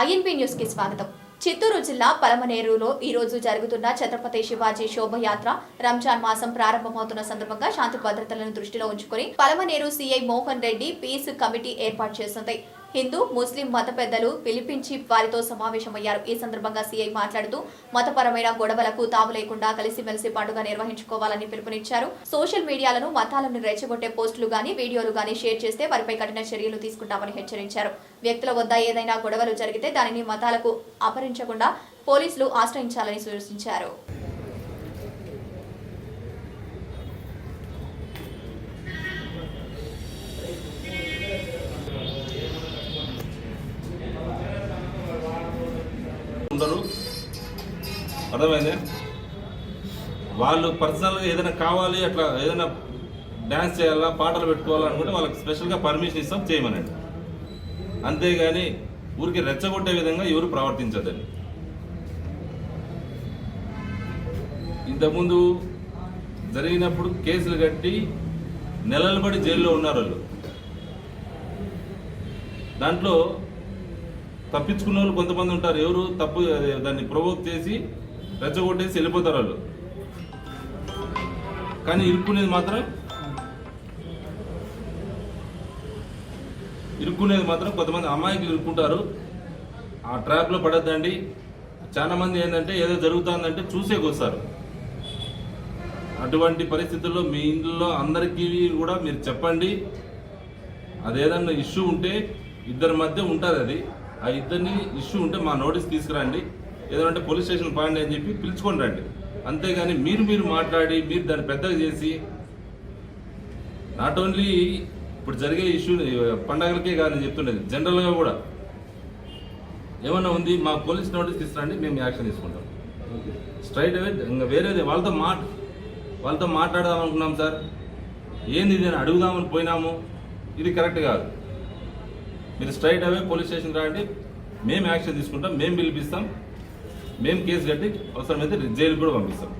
INP న్యూస్కి స్వాగతం. చిత్తూరు జిల్లా పలమనేరులో ఈ రోజు జరుగుతున్న ఛత్రపతి శివాజీ శోభయాత్ర రంజాన్ మాసం ప్రారంభమవుతున్న సందర్భంగా శాంతి భద్రతలను దృష్టిలో ఉంచుకుని Palamaner CI Mohan Reddy peace committee ఏర్పాటు చేసింది. హిందూ ముస్లిం మత పెద్దలు పిలిపించి వారితో సమావేశమయ్యారు. ఈ సందర్భంగా సీఐ మాట్లాడుతూ మతపరమైన గొడవలకు తావు లేకుండా కలిసిమెలిసి పండుగ నిర్వహించుకోవాలని పిలుపునిచ్చారు. సోషల్ మీడియాలను మతాలను రెచ్చగొట్టే పోస్టులు గాని వీడియోలు గాని షేర్ చేస్తే వారిపై కఠిన చర్యలు తీసుకుంటామని హెచ్చరించారు. వ్యక్తుల వద్ద ఏదైనా గొడవలు జరిగితే దానిని మతాలకు అపహరించకుండా పోలీసులు ఆశ్రయించాలని సూచించారు. ఉండరు అర్థమైంది? వాళ్ళు పర్సనల్గా ఏదైనా కావాలి అట్లా ఏదైనా డ్యాన్స్ చేయాలా పాటలు పెట్టుకోవాలా అనుకుంటే వాళ్ళకి స్పెషల్గా పర్మిషన్ ఇస్తాం చేయమనండి. అంతేగాని ఊరికి రెచ్చగొట్టే విధంగా ఎవరు ప్రవర్తించదండి. ఇంతకుముందు జరిగినప్పుడు కేసులు కట్టి నెలలు పడి జైల్లో ఉన్నారు వాళ్ళు. దాంట్లో తప్పించుకున్న వాళ్ళు కొంతమంది ఉంటారు. ఎవరు తప్పు దాన్ని ప్రొవోక్ చేసి రెచ్చగొట్టేసి వెళ్ళిపోతారు వాళ్ళు. కానీ ఇరుక్కునేది మాత్రం ఇరుక్కునేది మాత్రం కొంతమంది అమాయకులు ఇరుక్కుంటారు. ఆ ట్రాప్లో పడద్దండి. చాలా మంది ఏంటంటే ఏదో జరుగుతుందంటే చూసేకొస్తారు అటువంటి పరిస్థితుల్లో మీ ఇంట్లో అందరికీ కూడా మీరు చెప్పండి. అదేదన్నా ఇష్యూ ఉంటే ఇద్దరి మధ్య ఉంటుంది అది. ఆ ఇద్దరిని ఇష్యూ ఉంటే మా నోటీస్ తీసుకురండి. ఏదంటే పోలీస్ స్టేషన్ పాండి అని చెప్పి పిలుచుకొని రండి. అంతేగాని మీరు మీరు మాట్లాడి మీరు దాన్ని పెద్దగా చేసి నాట్ ఓన్లీ ఇప్పుడు జరిగే ఇష్యూ పండగలకే కాదు నేను చెప్తుండేది జనరల్గా కూడా. ఏమన్నా ఉంది మా పోలీస్ నోటీస్ తీసుకురండి మేము యాక్షన్ తీసుకుంటాం. స్ట్రైట్ అవే ఇంకా వేరేది వాళ్ళతో మాట వాళ్ళతో మాట్లాడదాం అనుకున్నాం సార్. ఏంది ఇది అని అడుగుదామని పోయినాము. ఇది కరెక్ట్ కాదు. మీరు స్ట్రైట్ అవే పోలీస్ స్టేషన్ రాండి. మేము యాక్షన్ తీసుకుంటాం మేము పిలిపిస్తాం మేము కేసు కట్టి అవసరమైతే జైలు కూడా పంపిస్తాం.